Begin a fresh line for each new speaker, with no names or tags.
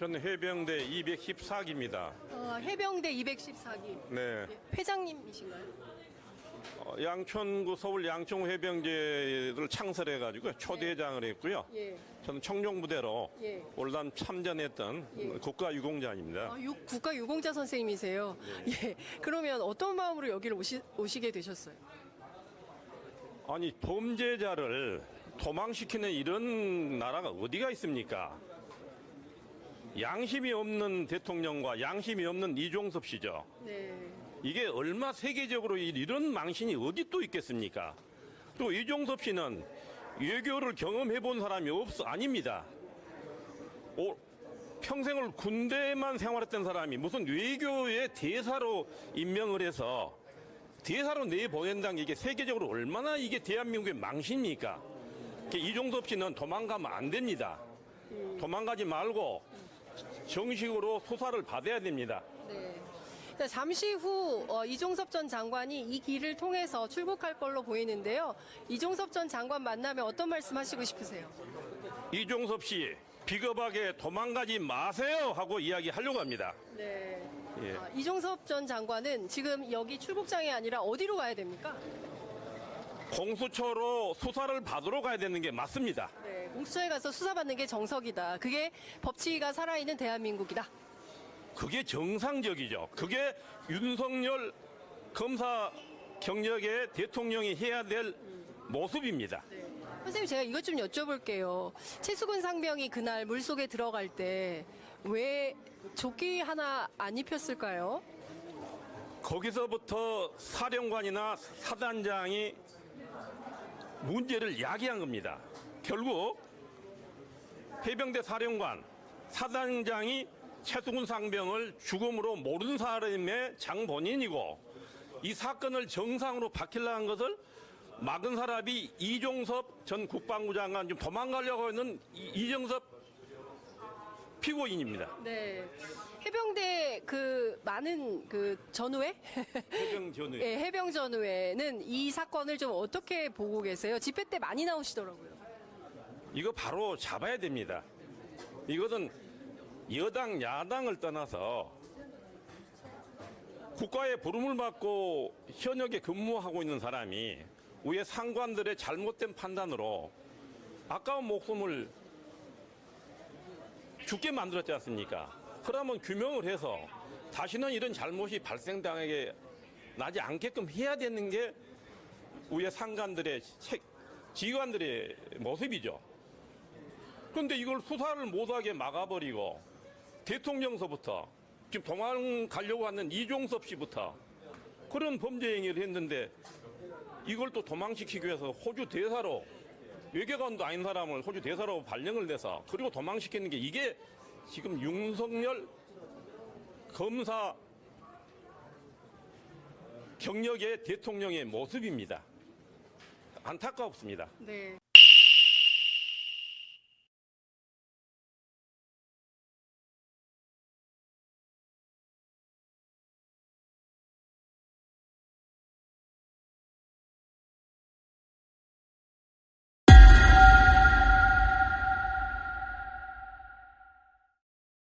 저는 해병대 214기입니다.
어, 해병대 214기
네.
회장님이신가요?
어, 양천구 서울 양천 해병제를 창설해가지고 초대장을 했고요.
예.
저는 청룡부대로
예.
올담 참전했던
예.
국가유공자입니다.
아, 유- 국가 유공자 선생님이세요. 예. 그러면 어떤 마음으로 여기를 오시, 오시게 되셨어요?
아니 범죄자를 도망시키는 이런 나라가 어디가 있습니까? 양심이 없는 대통령과 양심이 없는 이종섭 씨죠.
네.
이게 얼마 세계적으로 이- 이런 망신이 어디 또 있겠습니까? 또 이종섭 씨는 외교를 경험해 본 사람이 없어 아닙니다. 오, 평생을 군대만 생활했던 사람이 무슨 외교의 대사로 임명을 해서 대사로 내보낸다는 게 이게 세계적으로 얼마나 이게 대한민국의 망신입니까? 그 이종섭 씨는 도망가면 안 됩니다. 도망가지 말고 정식으로 수사를 받아야 됩니다.
네. 자, 잠시 후 어, 이종섭 전 장관이 이 길을 통해서 출국할 걸로 보이는데요. 이종섭 전 장관 만나면 어떤 말씀 하시고 싶으세요?
이종섭 씨 비겁하게 도망가지 마세요 하고 이야기하려고 합니다.
네.
예.
아, 이종섭 전 장관은 지금 여기 출국장이 아니라 어디로 가야 됩니까?
공수처로 수사를 받으러 가야 되는 게 맞습니다.
네. 공수처에 가서 수사받는 게 정석이다. 그게 법치가 살아있는 대한민국이다.
그게 정상적이죠. 그게 윤석열 검사 경력의 대통령이 해야 될 모습입니다.
선생님 제가 이것 좀 여쭤볼게요. 최수근 상병이 그날 물속에 들어갈 때 왜 조끼 하나 안 입혔을까요?
거기서부터 사령관이나 사단장이 문제를 야기한 겁니다. 결국 해병대 사령관, 사단장이 최수근 상병을 죽음으로 모르는 사람의 장본인이고 이 사건을 정상으로 밝히려는 것을 막은 사람이 이종섭 전 국방부 장관 지금 도망가려고 하는 이- 이정섭 피고인입니다.
네. 해병대 그 많은 그 전우회?
해병 전후.
예, 해병 전우회는 이 사건을 좀 어떻게 보고 계세요? 집회 때 많이 나오시더라고요.
이거 바로 잡아야 됩니다. 이것은 여당, 야당을 떠나서 국가의 부름을 받고 현역에 근무하고 있는 사람이 위에 상관들의 잘못된 판단으로 아까운 목숨을 죽게 만들었지 않습니까? 그러면 규명을 해서 다시는 이런 잘못이 발생당하게 나지 않게끔 해야 되는 게 위에 상관들의 책, 지휘관들의 모습이죠. 그런데 이걸 수사를 못하게 막아버리고 대통령서부터 지금 도망가려고 하는 이종섭 씨부터 그런 범죄 행위를 했는데 이걸 또 도망시키기 위해서 호주 대사로 외교관도 아닌 사람을 호주 대사로 발령을 내서 그리고 도망시키는 게 이게 지금 윤석열 검사 경력의 대통령의 모습입니다. 안타깝습니다.
네.